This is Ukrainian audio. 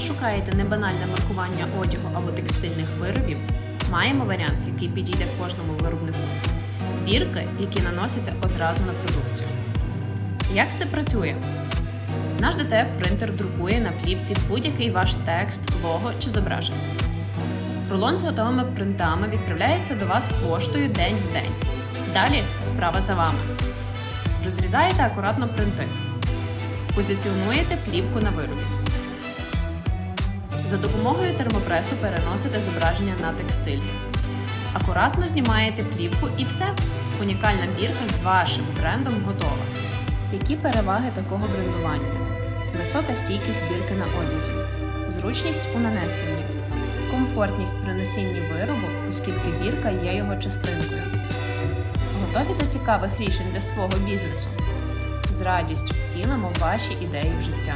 Шукаєте небанальне маркування одягу або текстильних виробів? Маємо варіант, який підійде кожному виробнику. Бірки, які наносяться одразу на продукцію. Як це працює? Наш DTF принтер друкує на плівці будь-який ваш текст, лого чи зображення. Рулон з готовими принтами відправляється до вас поштою день в день. Далі справа за вами. Розрізаєте акуратно принти. Позиціонуєте плівку на виробі. За допомогою термопресу переносите зображення на текстиль. Акуратно знімаєте плівку і все. Унікальна бірка з вашим брендом готова. Які переваги такого брендування? Висока стійкість бірки на одязі, зручність у нанесенні, комфортність при носінні виробу, оскільки бірка є його частинкою. Готові до цікавих рішень для свого бізнесу? З радістю втілимо ваші ідеї в життя.